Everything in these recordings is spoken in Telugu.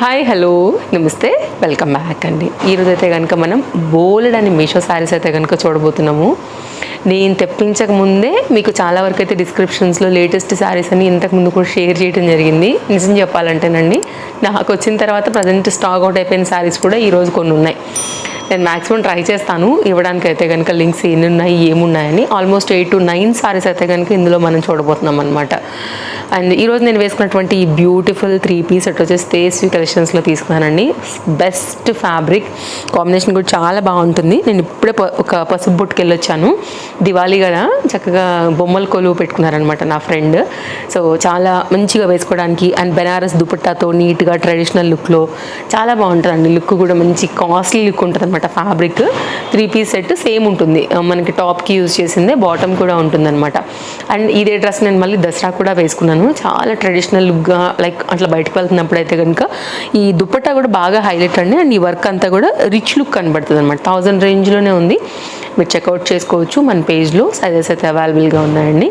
హాయ్ హలో నమస్తే వెల్కమ్ బ్యాక్ అండి. ఈరోజు అయితే కనుక మనం బోల్డ్ అని మీషో శారీస్ అయితే కనుక చూడబోతున్నాము. నేను తెప్పించక ముందే మీకు చాలా వరకు అయితే డిస్క్రిప్షన్స్లో లేటెస్ట్ శారీస్ అని ఇంతకు ముందు కూడా షేర్ చేయడం జరిగింది. నిజం చెప్పాలంటేనండి నాకు వచ్చిన తర్వాత ప్రజెంట్ స్టాక్ అవుట్ అయిపోయిన శారీస్ కూడా ఈరోజు కొన్ని ఉన్నాయి. నేను మ్యాక్సిమం ట్రై చేస్తాను. ఇవ్వడానికి అయితే కనుక లింక్స్ ఎన్ని ఉన్నాయి ఏమున్నాయని. Almost eight to nine saris అయితే కనుక ఇందులో మనం చూడబోతున్నాం అనమాట అండ్ ఈరోజు నేను వేసుకున్నటువంటి ఈ బ్యూటిఫుల్ త్రీ పీస్ అట్ వచ్చేసి తేస్వి కలెక్షన్స్లో తీసుకున్నానండి. బెస్ట్ ఫ్యాబ్రిక్ కాంబినేషన్ కూడా చాలా బాగుంటుంది. నేను ఇప్పుడే ప- ఒక పసుపు బొట్టుకి వెళ్ళొచ్చాను దివాళీ కదా చక్కగా బొమ్మల కొలువు పెట్టుకున్నారనమాట నా ఫ్రెండ్ సో చాలా మంచిగా వేసుకోవడానికి అండ్ బెనారస్ దుపట్టాతో నీట్గా ట్రెడిషనల్ లుక్లో చాలా బాగుంటుందండి. లుక్ కూడా మంచి కాస్ట్లీ లుక్ ఉంటుంది అనమాట fabric three piece set same ఉంటుంది. మనకి టాప్కి యూజ్ చేసిందే బాటమ్ కూడా ఉంటుంది అనమాట అండ్ ఇదే డ్రెస్ నేను మళ్ళీ దసరా కూడా వేసుకున్నాను. చాలా ట్రెడిషనల్ లుక్గా లైక్ అట్లా బయటకు వెళ్తున్నప్పుడు అయితే కనుక ఈ దుప్పట్టా కూడా బాగా హైలైట్ అండి. అండ్ ఈ వర్క్ అంతా కూడా రిచ్ లుక్ కనబడుతుంది అనమాట థౌజండ్ రేంజ్లోనే ఉంది. మీరు చెక్అవుట్ చేసుకోవచ్చు. మన పేజ్లో సైజెస్ అయితే అవైలబుల్గా ఉన్నాయండి.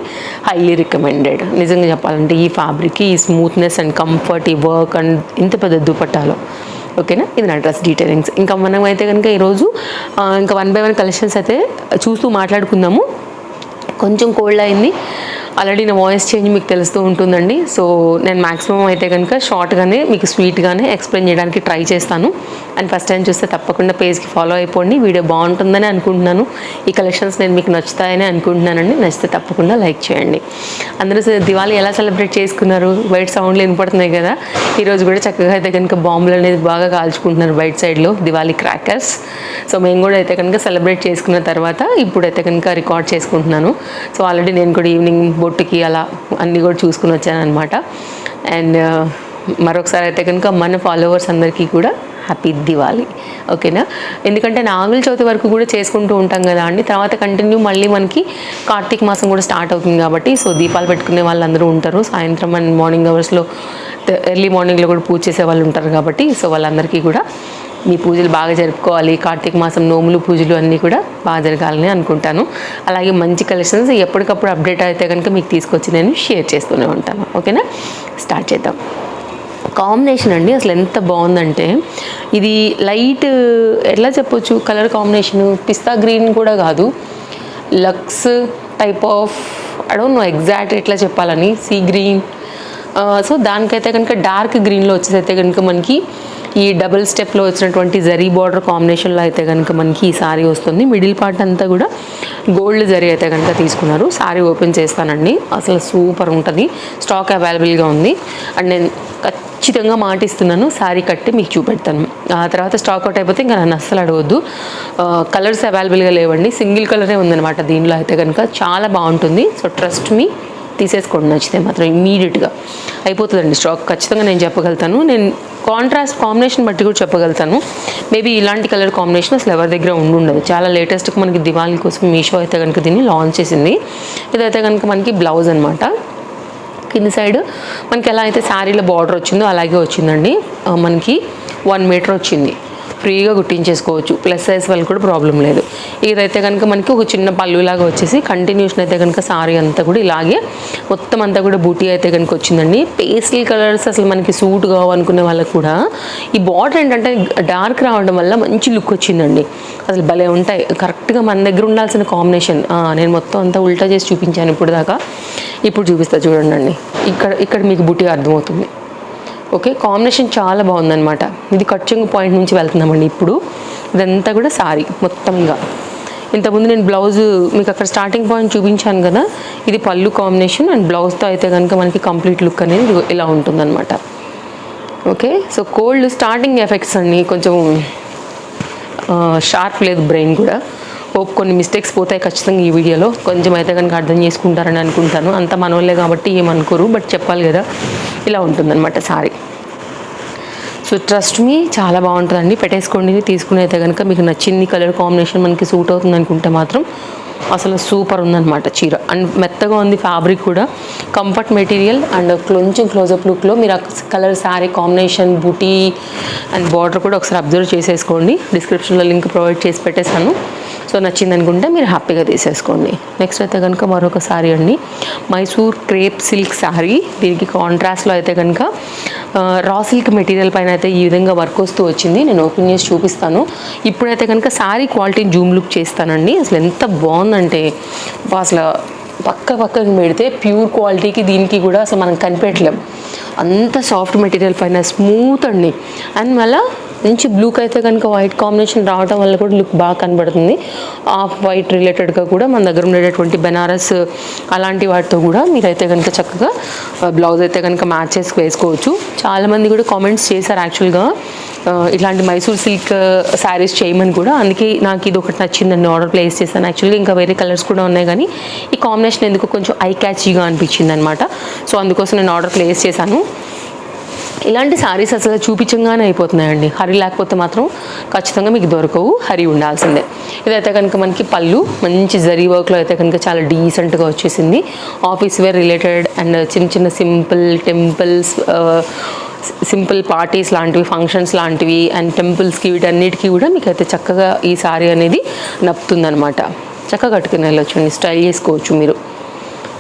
హైలీ రికమెండెడ్ నిజంగా చెప్పాలంటే ఈ ఫ్యాబ్రిక్ ఈ స్మూత్నెస్ అండ్ కంఫర్ట్ ఈ వర్క్ అండ్ ఇంత పెద్ద దుపట్టాలో ఓకేనా? ఇది నా డ్రెస్ డీటెయిలింగ్స్ ఇంకా మనం అయితే కనుక ఈరోజు ఇంకా వన్ బై వన్ కలెక్షన్స్ అయితే చూస్తూ మాట్లాడుకుందాము. కొంచెం కోల్డ్ అయింది. ఆల్రెడీ నా వాయిస్ చేంజ్ మీకు తెలుస్తూ ఉంటుందండి. సో నేను మాక్సిమం అయితే కనుక షార్ట్గానే మీకు స్వీట్గానే ఎక్స్ప్లెయిన్ చేయడానికి ట్రై చేస్తాను. అండ్ ఫస్ట్ టైం చూస్తే తప్పకుండా పేజ్కి ఫాలో అయిపోండి. వీడియో బాగుంటుందని అనుకుంటున్నాను. ఈ కలెక్షన్స్ నేను మీకు నచ్చుతాయని అనుకుంటున్నానండి. నచ్చితే తప్పకుండా లైక్ చేయండి. అందరూ దివాళీ ఎలా సెలబ్రేట్ చేసుకున్నారు? బయట సౌండ్లు వినపడుతున్నాయి కదా. ఈరోజు కూడా చక్కగా అయితే కనుక బాంబులు అనేది బాగా కాల్చుకుంటున్నారు బయట సైడ్లో దివాళీ క్రాకర్స్ సో మేము కూడా అయితే కనుక సెలబ్రేట్ చేసుకున్న తర్వాత ఇప్పుడైతే కనుక రికార్డ్ చేసుకుంటున్నాను. సో ఆల్రెడీ నేను కూడా ఈవినింగ్ బొట్టుకి అలా అన్నీ కూడా చూసుకుని వచ్చాను అనమాట అండ్ మరొకసారి అయితే కనుక మన ఫాలోవర్స్ అందరికీ కూడా హ్యాపీ దివాలి ఓకేనా? ఎందుకంటే నాగుల చవితి వరకు కూడా చేసుకుంటూ ఉంటాం కదా అండి. తర్వాత కంటిన్యూ మళ్ళీ మనకి కార్తీక మాసం కూడా స్టార్ట్ అవుతుంది కాబట్టి సో దీపాలు పెట్టుకునే వాళ్ళందరూ ఉంటారు. సాయంత్రం అండ్ మార్నింగ్ అవర్స్లో ఎర్లీ మార్నింగ్లో కూడా పూజ చేసే వాళ్ళు ఉంటారు కాబట్టి సో వాళ్ళందరికీ కూడా మీ పూజలు బాగా జరుపుకోవాలి. కార్తీక మాసం నోములు పూజలు అన్నీ కూడా బాగా జరగాలని అనుకుంటాను. అలాగే మంచి కలెక్షన్స్ ఎప్పటికప్పుడు అప్డేట్ అయితే కనుక మీకు తీసుకొచ్చి నేను షేర్ చేస్తూనే ఉంటాను. ఓకేనా? స్టార్ట్ చేద్దాం. కాంబినేషన్ అండి. అసలు ఎంత బాగుందంటే ఇది లైట్ ఎట్లా చెప్పొచ్చు? Colour combination. పిస్తా గ్రీన్ కూడా కాదు. Lux type of I don't know exact ఎట్లా చెప్పాలని. Sea green. సో దానికైతే కనుక డార్క్ గ్రీన్లో వచ్చేసైతే కనుక మనకి ఈ డబుల్ స్టెప్లో వచ్చినటువంటి జరీ బార్డర్ కాంబినేషన్లో అయితే కనుక మనకి ఈ సారీ వస్తుంది. మిడిల్ పార్ట్ అంతా కూడా గోల్డ్ జరీ అయితే కనుక తీసుకున్నారు. సారీ ఓపెన్ చేస్తానండి. అసలు సూపర్ ఉంటుంది. స్టాక్ అవైలబుల్గా ఉంది. అండ్ నేను ఖచ్చితంగా మాటిస్తున్నాను. శారీ కట్టి మీకు చూపెడతాను. ఆ తర్వాత స్టాక్ అవుట్ అయిపోతే ఇంకా నన్ను అస్సలు అడగొద్దు. కలర్స్ అవైలబుల్గా లేవండి. సింగిల్ కలరే ఉందన్నమాట దీనిలో అయితే కనుక చాలా బాగుంటుంది. సో ట్రస్ట్ మీ తీసేసుకోండి. నచ్చితే మాత్రం ఇమీడియట్గా అయిపోతుందండి స్టాక్. ఖచ్చితంగా నేను చెప్పగలుగుతాను నేను కాంట్రాస్ట్ కాంబినేషన్ బట్టి కూడా చెప్పగలుగుతాను మేబీ ఇలాంటి కలర్ కాంబినేషన్ అసలు ఎవరి దగ్గర ఉండి ఉండదు. చాలా లేటెస్ట్గా మనకి దివాళీ కోసం మీషో అయితే కనుక దీన్ని లాంచ్ చేసింది. ఇదైతే కనుక మనకి బ్లౌజ్ అనమాట కింది సైడ్ మనకి ఎలా అయితే శారీలో బార్డర్ వచ్చిందో అలాగే వచ్చిందండి. మనకి వన్ మీటర్ వచ్చింది. ఫ్రీగా కుట్టించేసుకోవచ్చు ప్లస్ సైజ్ వాళ్ళు కూడా ప్రాబ్లం లేదు. ఇదైతే కనుక మనకి ఒక చిన్న పళ్ళులాగా వచ్చేసి కంటిన్యూషన్ అయితే కనుక సారీ అంతా కూడా ఇలాగే మొత్తం అంతా కూడా బూటీ అయితే కనుక వచ్చిందండి. పేస్టల్ కలర్స్ అసలు మనకి సూట్ కావనుకునే వాళ్ళకి కూడా ఈ బార్డర్ ఏంటంటే డార్క్ రావడం వల్ల మంచి లుక్ వచ్చిందండి. అసలు భలే ఉంటాయి. కరెక్ట్గా మన దగ్గర ఉండాల్సిన కాంబినేషన్ నేను మొత్తం అంతా ఉల్టా చేసి చూపించాను ఇప్పుడు దాకా ఇప్పుడు చూపిస్తా చూడండి ఇక్కడ ఇక్కడ మీకు బుట్టి అర్థమవుతుంది. ఓకే కాంబినేషన్ చాలా బాగుందనమాట ఇది కట్చింగ్ పాయింట్ నుంచి వెళ్తున్నామండి ఇప్పుడు. ఇదంతా కూడా సారీ మొత్తంగా. ఇంతకుముందు నేను బ్లౌజ్ మీకు అక్కడ స్టార్టింగ్ పాయింట్ చూపించాను కదా ఇది పళ్ళు కాంబినేషన్ అండ్ బ్లౌజ్తో అయితే కనుక మనకి కంప్లీట్ లుక్ అనేది ఇలా ఉంటుందన్నమాట. Okay so cold starting effects అన్ని కొంచెం షార్ప్ లేదు బ్రెయిన్ కూడా. హోప్ కొన్ని మిస్టేక్స్ పోతాయి ఖచ్చితంగా ఈ వీడియోలో. కొంచెం అయితే కనుక అర్థం చేసుకుంటారని అనుకుంటాను. అంత మనోళ్ళే కాబట్టి ఏమనుకోరు బట్ చెప్పాలి కదా. ఇలా ఉంటుందన్నమాట సారీ. సో ట్రస్ట్ మీ చాలా బాగుంటుందండి. పెట్టేసుకోండి తీసుకుని అయితే కనుక మీకు నచ్చింది కలర్ కాంబినేషన్ మనకి సూట్ అవుతుంది అనుకుంటే మాత్రం అసలు సూపర్ ఉందన్నమాట చీర. అండ్ మెత్తగా ఉంది ఫ్యాబ్రిక్ కూడా. కంఫర్ట్ మెటీరియల్ అండ్ కొంచెం క్లోజప్ లుక్లో మీరు ఆ colour sari combination buti and border కూడా ఒకసారి అబ్జర్వ్ చేసేసుకోండి. డిస్క్రిప్షన్లో లింక్ ప్రొవైడ్ చేసి పెట్టేశాను. సో నచ్చింది అనుకుంటే మీరు హ్యాపీగా తీసేసుకోండి. నెక్స్ట్ అయితే కనుక మరొక శారీ అండి. మైసూర్ క్రేప్ సిల్క్ శారీ దీనికి కాంట్రాస్ట్లో అయితే కనుక రా సిల్క్ మెటీరియల్ పైన అయితే ఈ విధంగా వర్క్ వస్తూ వచ్చింది. నేను ఓపెన్ చేసి చూపిస్తాను. ఇప్పుడైతే కనుక శారీ క్వాలిటీని జూమ్ లుక్ చేస్తానండి. అసలు ఎంత బాగుందంటే అసలు పక్క పక్కకి పెడితే ప్యూర్ క్వాలిటీకి దీనికి కూడా అసలు మనం కనిపెట్టలేం. అంత సాఫ్ట్ మెటీరియల్ పైన స్మూత్ అండి. అండ్ మళ్ళీ మంచి బ్లూకి అయితే కనుక వైట్ కాంబినేషన్ రావడం వల్ల కూడా లుక్ బాగా కనబడుతుంది. ఆఫ్ వైట్ రిలేటెడ్గా కూడా మన దగ్గర ఉండేటటువంటి బెనారస్ అలాంటి వాటితో కూడా మీరైతే కనుక చక్కగా బ్లౌజ్ అయితే కనుక మ్యాచ్ చేసి వేసుకోవచ్చు చాలామంది కూడా కామెంట్స్ చేశారు యాక్చువల్గా ఇలాంటి ఇట్లాంటి మైసూర్ సిల్క్ శారీస్ చేయమని కూడా. అందుకే నాకు ఇది ఒకటి నచ్చిందండి. ఆర్డర్ ప్లేస్ చేశాను యాక్చువల్గా ఇంకా వేరే కలర్స్ కూడా ఉన్నాయి కానీ ఈ కాంబినేషన్ ఎందుకు కొంచెం ఐ క్యాచీగా అనిపించింది అనమాట సో అందుకోసం నేను ఆర్డర్ ప్లేస్ చేశాను. ఇలాంటి శారీస్ అసలు చూపించంగానే అయిపోతున్నాయండి. హరి లేకపోతే మాత్రం ఖచ్చితంగా మీకు దొరకవు. హరి ఉండాల్సిందే. ఇదైతే కనుక మనకి పళ్ళు మంచి జరీ వర్క్లో అయితే కనుక చాలా డీసెంట్గా వచ్చేసింది. ఆఫీస్ వేర్ రిలేటెడ్ అండ్ చిన్న చిన్న సింపుల్ టెంపుల్స్ సింపుల్ పార్టీస్ లాంటివి ఫంక్షన్స్ లాంటివి అండ్ టెంపుల్స్కి వీటన్నిటికీ కూడా మీకు అయితే చక్కగా ఈ శారీ అనేది నప్పుతుందనమాట చక్కగా కట్టుకుని వెళ్ళొచ్చు స్టైల్ చేసుకోవచ్చు మీరు.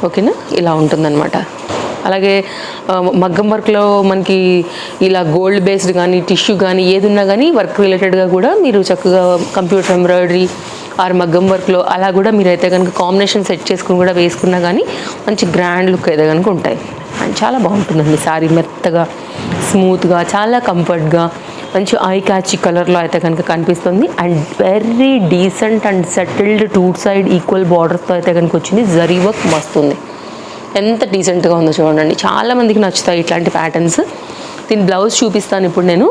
ఓకేనా? ఇలా ఉంటుందన్నమాట. అలాగే మగ్గం వర్క్లో మనకి ఇలా గోల్డ్ బేస్డ్ కానీ టిష్యూ కానీ ఏది ఉన్నా కానీ వర్క్ రిలేటెడ్గా కూడా మీరు చక్కగా కంప్యూటర్ ఎంబ్రాయిడరీ ఆర్ మగ్గం వర్క్లో అలా కూడా మీరైతే కనుక కాంబినేషన్ సెట్ చేసుకుని కూడా వేసుకున్నా కానీ మంచి గ్రాండ్ లుక్ అయితే కనుక ఉంటాయి. అండ్ చాలా బాగుంటుందండి సారీ మెత్తగా స్మూత్గా చాలా కంఫర్ట్గా మంచి ఐ క్యాచీ కలర్లో అయితే కనుక కనిపిస్తుంది. And very decent and settled two side equal బార్డర్స్తో అయితే కనుక వచ్చింది. జరీ వర్క్ మస్తుంది ఎంత డీసెంట్గా ఉందో చూడండి. చాలామందికి నచ్చుతాయి ఇట్లాంటి ప్యాటర్న్స్ దీని బ్లౌజ్ చూపిస్తాను ఇప్పుడు నేను.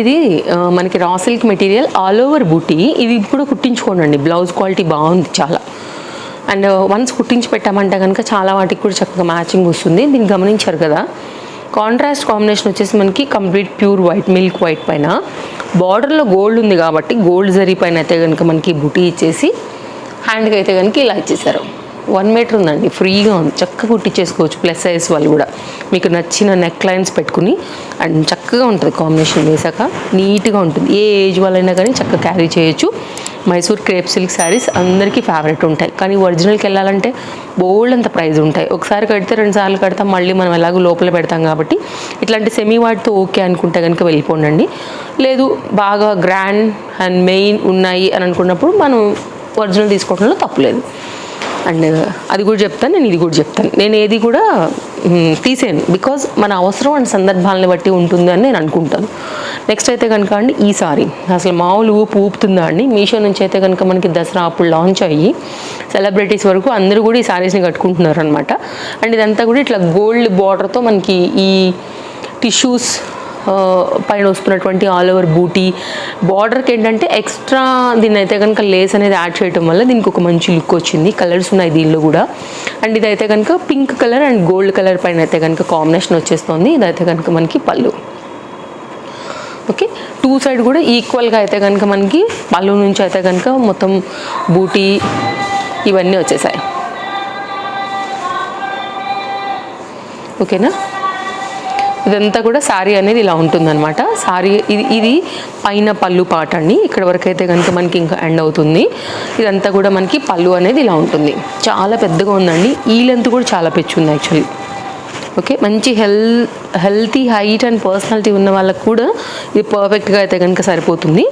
ఇది మనకి raw silk material all over buti ఇది ఇప్పుడు కుట్టించుకోండి బ్లౌజ్ క్వాలిటీ బాగుంది చాలా. అండ్ వన్స్ కుట్టించి పెట్టామంటే కనుక చాలా వాటికి కూడా చక్కగా మ్యాచింగ్ వస్తుంది. దీన్ని గమనించారు కదా. కాంట్రాస్ట్ కాంబినేషన్ వచ్చేసి మనకి complete pure white milk white పైన. బార్డర్లో గోల్డ్ ఉంది కాబట్టి గోల్డ్ జరీ పైన అయితే కనుక మనకి బుటీ ఇచ్చేసి హ్యాండ్కి అయితే కనుక ఇలా ఇచ్చేసారు. వన్ మీటర్ ఉందండి ఫ్రీగా ఉంది. చక్కగా కుట్టించేసుకోవచ్చు ప్లస్ సైజ్ వాళ్ళు కూడా. మీకు నచ్చిన నెక్ లైన్స్ పెట్టుకుని అండ్ చక్కగా ఉంటుంది కాంబినేషన్ వేసాక నీట్గా ఉంటుంది. ఏ ఏజ్ వాళ్ళైనా కానీ చక్కగా క్యారీ చేయొచ్చు. మైసూర్ క్రేప్ సిల్క్ శారీస్ అందరికీ ఫేవరెట్ ఉంటాయి. కానీ ఒరిజినల్కి వెళ్ళాలంటే బోల్డ్ అంత ప్రైజ్ ఉంటాయి. ఒకసారి కడితే రెండు సార్లు కడతాం మళ్ళీ మనం ఎలాగో లోపల పెడతాం కాబట్టి. ఇట్లాంటి సెమీ వాటితో ఓకే అనుకుంటే కనుక వెళ్ళిపోండి లేదు బాగా గ్రాండ్ అండ్ మెయిన్ ఉన్నాయి అని అనుకున్నప్పుడు మనం ఒరిజినల్ తీసుకోవడంలో తప్పులేదు అండ్ uh, అది కూడా చెప్తాను నేను ఇది కూడా చెప్తాను. నేను ఏది కూడా తీసేయను. బికాజ్ మన అవసరం అండ్ సందర్భాలను బట్టి ఉంటుంది అని నేను అనుకుంటాను. నెక్స్ట్ అయితే కనుక అండి ఈ సారీ. అసలు మామూలు ఊపు ఊపుతుందా అండి? మీషో నుంచి అయితే కనుక మనకి దసరా అప్పుడు లాంచ్ అయ్యి సెలబ్రిటీస్ వరకు అందరూ కూడా ఈ సారీస్ని కట్టుకుంటున్నారు అనమాట అండ్ ఇదంతా కూడా ఇట్లా గోల్డ్ బార్డర్తో మనకి ఈ టిష్యూస్ పైన వస్తున్నటువంటి ఆల్ ఓవర్ బూటీ. బార్డర్కి ఏంటంటే ఎక్స్ట్రా దీన్ని అయితే కనుక లేస్ అనేది యాడ్ చేయడం వల్ల దీనికి ఒక మంచి లుక్ వచ్చింది. కలర్స్ ఉన్నాయి దీనిలో కూడా. అండ్ ఇదైతే కనుక pink colour and gold colour పైన అయితే కనుక కాంబినేషన్ వచ్చేస్తుంది. ఇదైతే కనుక మనకి పళ్ళు. ఓకే? టూ సైడ్ కూడా ఈక్వల్గా అయితే కనుక మనకి పళ్ళు నుంచి అయితే కనుక మొత్తం బూటీ ఇవన్నీ వచ్చేసాయి. ఓకేనా? ఇదంతా కూడా శారీ అనేది ఇలా ఉంటుందన్నమాట. శారీ ఇది ఇది పైన పళ్ళు పాట అండి. ఇక్కడ వరకు అయితే కనుక మనకి ఇంకా ఎండ్ అవుతుంది. ఇదంతా కూడా మనకి పళ్ళు అనేది ఇలా ఉంటుంది. చాలా పెద్దగా ఉందండి. ఈ లెంత్ కూడా చాలా పెచ్చు ఉంది యాక్చువల్లీ ఓకే? మంచి హెల్ హెల్తీ హైట్ అండ్ పర్సనాలిటీ ఉన్న వాళ్ళకు కూడా ఇది పర్ఫెక్ట్గా అయితే కనుక సరిపోతుంది.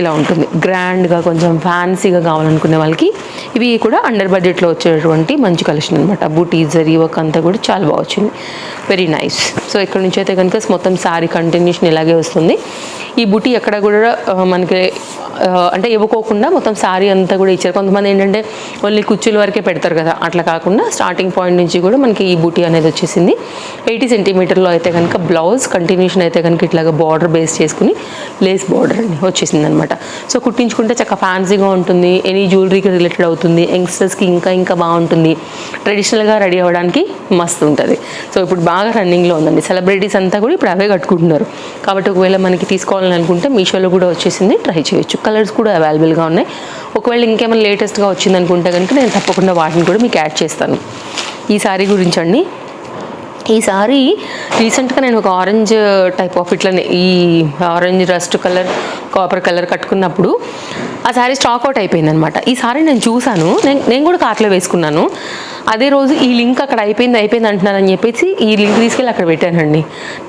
ఇలా ఉంటుంది. గ్రాండ్గా కొంచెం ఫ్యాన్సీగా కావాలనుకునే వాళ్ళకి ఇవి కూడా అండర్ బడ్జెట్లో వచ్చేటువంటి మంచి కలెక్షన్ అనమాట బూటీ జరీ వర్క్ అంతా కూడా చాలా బాగా వచ్చింది. వెరీ నైస్ సో ఇక్కడ నుంచి అయితే కనుక మొత్తం శారీ కంటిన్యూషన్ ఇలాగే వస్తుంది. ఈ బుటీ ఎక్కడ కూడా మనకి అంటే ఇవ్వకోకుండా మొత్తం శారీ అంతా కూడా ఇచ్చారు. కొంతమంది ఏంటంటే ఓన్లీ కుర్చీల వరకే పెడతారు కదా. అట్లా కాకుండా స్టార్టింగ్ పాయింట్ నుంచి కూడా మనకి ఈ బూటీ అనేది వచ్చేసింది. ఎయిటీ సెంటీమీటర్లో అయితే కనుక బ్లౌజ్ కంటిన్యూషన్ అయితే కనుక ఇట్లాగా బార్డర్ బేస్ చేసుకుని లేస్ బార్డర్ అని వచ్చేసింది అనమాట సో కుట్టించుకుంటే చక్కగా ఫ్యాన్సీగా ఉంటుంది ఎనీ జ్యువెలరీకి రిలేటెడ్ అవుతుంది యంగ్స్టర్స్కి ఇంకా ఇంకా బాగుంటుంది. ట్రెడిషనల్గా రెడీ అవ్వడానికి మస్తు ఉంటుంది. సో ఇప్పుడు బాగా రన్నింగ్లో ఉందండి. సెలబ్రిటీస్ అంతా కూడా ఇప్పుడు అవే కట్టుకుంటున్నారు. కాబట్టి ఒకవేళ మనకి తీసుకోవాలని అనుకుంటే మీషోలో కూడా వచ్చేసింది ట్రై చేయొచ్చు. కలర్స్ కూడా అవైలబుల్గా ఉన్నాయి. ఒకవేళ ఇంకేమైనా లేటెస్ట్గా వచ్చిందనుకుంటే కనుక నేను తప్పకుండా వాటిని కూడా మీకు యాడ్ చేస్తాను. ఈ సారీ గురించి అండి. ఈ సారీ రీసెంట్గా నేను ఒక ఆరెంజ్ టైప్ ఆఫ్ ఇట్లనే ఈ orange rust colour copper colour కట్టుకున్నప్పుడు ఆ శారీ స్టాక్ అవుట్ అయిపోయింది అనమాట ఈ సారీ నేను చూశాను నేను నేను కూడా కార్ట్లో వేసుకున్నాను. అదే రోజు ఈ లింక్ అక్కడ అయిపోయింది అయిపోయింది అంటున్నారని చెప్పేసి ఈ లింక్ తీసుకెళ్ళి అక్కడ పెట్టానండి.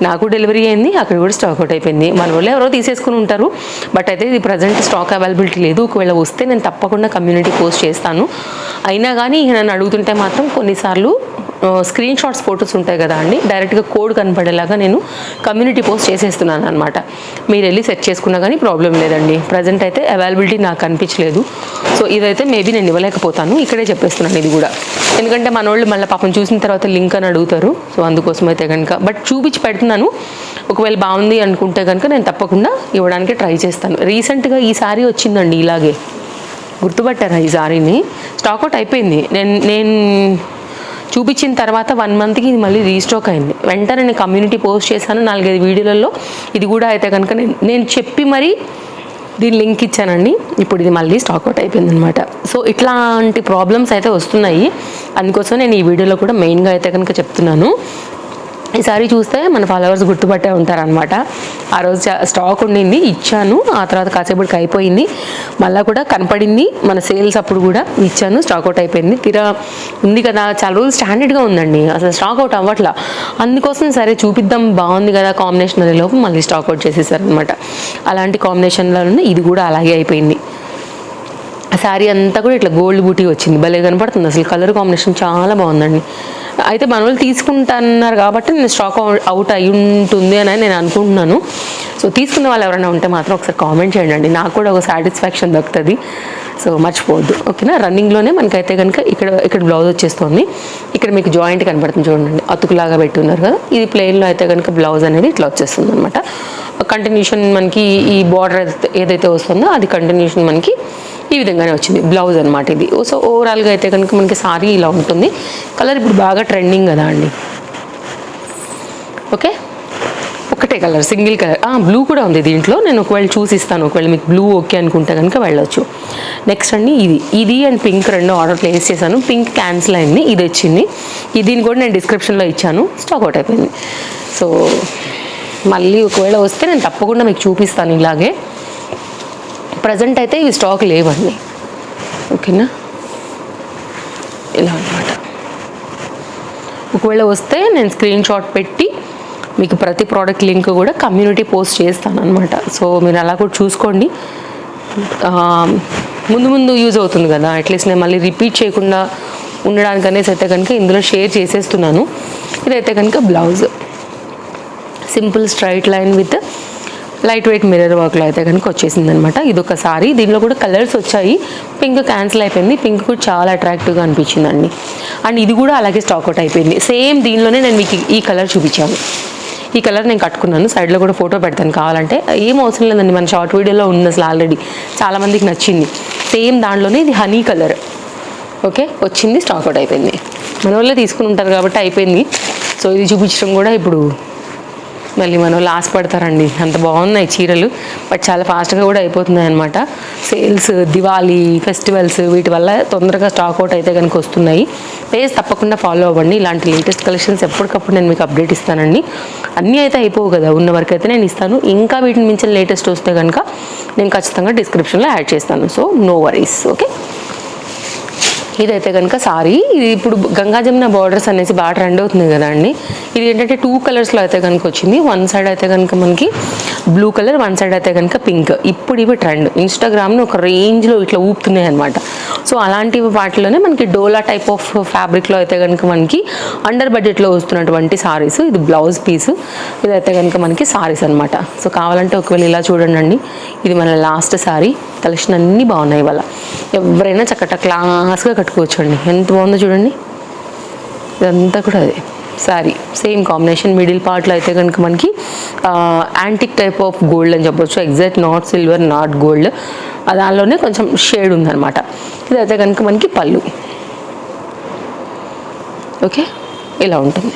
నాకు డెలివరీ అయింది అక్కడ కూడా స్టాక్ అవుట్ అయిపోయింది. మన వాళ్ళు ఎవరో తీసేసుకుని ఉంటారు బట్ అయితే ఇది ప్రజెంట్ స్టాక్ అవైలబిలిటీ లేదు. ఒకవేళ వస్తే నేను తప్పకుండా కమ్యూనిటీ పోస్ట్ చేస్తాను. అయినా కానీ నన్ను అడుగుతుంటే మాత్రం కొన్నిసార్లు స్క్రీన్ షాట్స్ ఫొటోస్ ఉంటాయి కదా అండి. డైరెక్ట్గా కోడ్ కనపడేలాగా నేను కమ్యూనిటీ పోస్ట్ చేసేస్తున్నాను అనమాట మీరు వెళ్ళి సెట్ చేసుకున్నా కానీ ప్రాబ్లం లేదండి. ప్రజెంట్ అయితే అవైలబిలిటీ నాకు కనిపించలేదు సో ఇదైతే మేబీ నేను ఇవ్వలేకపోతాను. ఇక్కడే చెప్పేస్తున్నాను ఇది కూడా. ఎందుకంటే మన వాళ్ళు మళ్ళీ పాపం చూసిన తర్వాత లింక్ అని అడుగుతారు. సో అందుకోసం అయితే కనుక బట్ చూపించి పెడుతున్నాను. ఒకవేళ బాగుంది అనుకుంటే కనుక నేను తప్పకుండా ఇవ్వడానికి ట్రై చేస్తాను. రీసెంట్గా ఈ సారీ వచ్చిందండి ఇలాగే. గుర్తుపట్టారా ఈ సారీని? స్టాక్అవుట్ అయిపోయింది. నేను నేను చూపించిన తర్వాత వన్ మంత్కి ఇది మళ్ళీ రీస్టాక్ అయింది. వెంటనే నేను కమ్యూనిటీ పోస్ట్ చేశాను నాలుగైదు వీడియోలలో. ఇది కూడా అయితే కనుక నేను నేను చెప్పి మరీ దీని లింక్ ఇచ్చానండి. ఇప్పుడు ఇది మళ్ళీ స్టాక్అవుట్ అయిపోయింది అనమాట సో ఇట్లాంటి ప్రాబ్లమ్స్ అయితే వస్తున్నాయి. అందుకోసం నేను ఈ వీడియోలో కూడా మెయిన్గా అయితే కనుక చెప్తున్నాను. ఈసారి చూస్తే మన ఫాలోవర్స్ గుర్తుపట్టే ఉంటారనమాట ఆ రోజు స్టాక్ ఉండింది ఇచ్చాను. ఆ తర్వాత కాసేపటికి అయిపోయింది. మళ్ళీ కూడా కనపడింది మన సేల్స్ అప్పుడు కూడా ఇచ్చాను స్టాక్ అవుట్ అయిపోయింది. తీరా ఉంది కదా చాలా రోజులు స్టాండర్డ్గా ఉందండి. అసలు స్టాక్ అవుట్ అవ్వట్లా. అందుకోసం సరే చూపిద్దాం బాగుంది కదా కాంబినేషన్ అనే లోపు మళ్ళీ స్టాక్ అవుట్ చేసేసారనమాట అలాంటి కాంబినేషన్లో ఇది కూడా అలాగే అయిపోయింది. ఆ శారీ అంతా కూడా ఇట్లా గోల్డ్ బూటీ వచ్చింది. భలే కనపడుతుంది. అసలు కలర్ కాంబినేషన్ చాలా బాగుందండి. అయితే మన వాళ్ళు తీసుకుంటున్నారు కాబట్టి నేను స్టాక్ అవుట్ అయి ఉంటుంది అని నేను అనుకుంటున్నాను. సో తీసుకున్న వాళ్ళు ఎవరైనా ఉంటే మాత్రం ఒకసారి కామెంట్ చేయండి నాకు కూడా ఒక సాటిస్ఫాక్షన్ దొరుకుతుంది సో మర్చిపోవద్దు. ఓకేనా? రన్నింగ్లోనే మనకైతే కనుక ఇక్కడ ఇక్కడ బ్లౌజ్ వచ్చేస్తుంది. ఇక్కడ మీకు జాయింట్ కనపడుతుంది చూడండి. అతుకులాగా పెట్టున్నారు కదా. ఇది ప్లెయిన్లో అయితే కనుక బ్లౌజ్ అనేది ఇట్లా వచ్చేస్తుంది అనమాట కంటిన్యూషన్ మనకి ఈ బార్డర్ ఏదైతే వస్తుందో అది కంటిన్యూషన్ మనకి ఈ విధంగానే వచ్చింది బ్లౌజ్ అనమాట ఇది. సో ఓవరాల్గా అయితే కనుక మనకి సారీ ఇలా ఉంటుంది. కలర్ ఇప్పుడు బాగా ట్రెండింగ్ కదా అండి. ఓకే ఒకటే కలర్ సింగిల్ కలర్ బ్లూ కూడా ఉంది దీంట్లో. నేను ఒకవేళ చూసిస్తాను ఒకవేళ మీకు బ్లూ ఓకే అనుకుంటే కనుక వెళ్ళొచ్చు. నెక్స్ట్ అండి ఇది. ఇది అండ్ పింక్ రెండు ఆర్డర్ ప్లేస్ చేశాను. పింక్ క్యాన్సిల్ అయింది. ఇది వచ్చింది. దీన్ని కూడా నేను డిస్క్రిప్షన్లో ఇచ్చాను. స్టాక్ అవుట్ అయిపోయింది. సో మళ్ళీ ఒకవేళ వస్తే నేను తప్పకుండా మీకు చూపిస్తాను ఇలాగే. ప్రజెంట్ అయితే ఇవి స్టాక్ లేవండి. ఓకేనా? ఇలా అన్నమాట. ఒకవేళ వస్తే నేను స్క్రీన్ షాట్ పెట్టి మీకు ప్రతి ప్రోడక్ట్ లింక్ కూడా కమ్యూనిటీ పోస్ట్ చేస్తాను అనమాట సో మీరు అలా కూడా చూసుకోండి. ముందు ముందు యూజ్ అవుతుంది కదా. అట్లీస్ట్ నేను మళ్ళీ రిపీట్ చేయకుండా ఉండడానికి అనేసి అయితే కనుక ఇందులో షేర్ చేసేస్తున్నాను. ఇదైతే కనుక blouse. Simple straight line with light weight mirror వర్క్లో అయితే కనుక వచ్చేసింది అనమాట ఇది ఒక సారీ. దీనిలో కూడా కలర్స్ వచ్చాయి. పింక్ క్యాన్సిల్ అయిపోయింది. పింక్ కూడా చాలా అట్రాక్టివ్గా అనిపించిందండి అండ్. ఇది కూడా అలాగే స్టాక్ అవుట్ అయిపోయింది. సేమ్ దీనిలోనే నేను మీకు ఈ కలర్ చూపించాను. ఈ కలర్ నేను కట్టుకున్నాను. సైడ్లో కూడా ఫోటో పెడతాను కావాలంటే. ఏం అవసరం లేదండి. మన షార్ట్ వీడియోలో ఉంది అసలు ఆల్రెడీ. చాలామందికి నచ్చింది. సేమ్ దాంట్లోనే ఇది హనీ కలర్. ఓకే? వచ్చింది స్టాక్ అవుట్ అయిపోయింది. మన వాళ్ళే తీసుకుని ఉంటారు కాబట్టి అయిపోయింది. సో ఇది చూపించడం కూడా ఇప్పుడు మళ్ళీ మనం లాస్ పడతారండి. అంత బాగున్నాయి చీరలు. బట్ చాలా ఫాస్ట్గా కూడా అయిపోతున్నాయి అనమాట సేల్స్ దివాళీ ఫెస్టివల్స్ వీటి వల్ల తొందరగా స్టాక్ అవుట్ అయితే కనుక వస్తున్నాయి. పేజ్ తప్పకుండా ఫాలో అవ్వండి. ఇలాంటి లేటెస్ట్ కలెక్షన్స్ ఎప్పటికప్పుడు నేను మీకు అప్డేట్ ఇస్తానండి. అన్నీ అయితే అయిపోవు కదా. ఉన్న వరకు అయితే నేను ఇస్తాను. ఇంకా వీటిని మించిన లేటెస్ట్ వస్తే కనుక నేను ఖచ్చితంగా డిస్క్రిప్షన్లో యాడ్ చేస్తాను. So no worries. ఓకే? ఇదైతే కనుక సారీ. ఇది ఇప్పుడు గంగా జమున బార్డర్స్ అనేసి బాగా ట్రెండ్ అవుతుంది కదా అండి. ఇది ఏంటంటే టూ కలర్స్లో అయితే కనుక వచ్చింది. వన్ సైడ్ అయితే కనుక మనకి బ్లూ కలర్ వన్ సైడ్ అయితే కనుక పింక్ ఇప్పుడు ఇవి ట్రెండ్ ఇన్స్టాగ్రామ్ను ఒక రేంజ్లో ఇట్లా ఊపుతున్నాయి అనమాట సో అలాంటి వాటిలోనే మనకి డోలా టైప్ ఆఫ్ ఫ్యాబ్రిక్లో అయితే కనుక మనకి అండర్ బడ్జెట్లో వస్తున్నటువంటి సారీస్ ఇది బ్లౌజ్ పీస్ ఇదైతే కనుక మనకి సారీస్ అనమాట సో కావాలంటే ఒకవేళ ఇలా చూడండి ఇది మన లాస్ట్ సారీ కలెక్షన్ అన్నీ బాగున్నాయి ఇవాళ. ఎవరైనా చక్కట క్లాస్గా కట్టుకోవచ్చు అండి ఎంత బాగుందో చూడండి. ఇదంతా కూడా అదే. సారీ సేమ్ కాంబినేషన్ మిడిల్ పార్ట్లో అయితే కనుక మనకి యాంటిక్ టైప్ ఆఫ్ గోల్డ్ అని చెప్పొచ్చు. Exact not silver not gold దానిలోనే కొంచెం షేడ్ ఉందన్నమాట. ఇదైతే కనుక మనకి పళ్ళు. ఓకే ఇలా ఉంటుంది.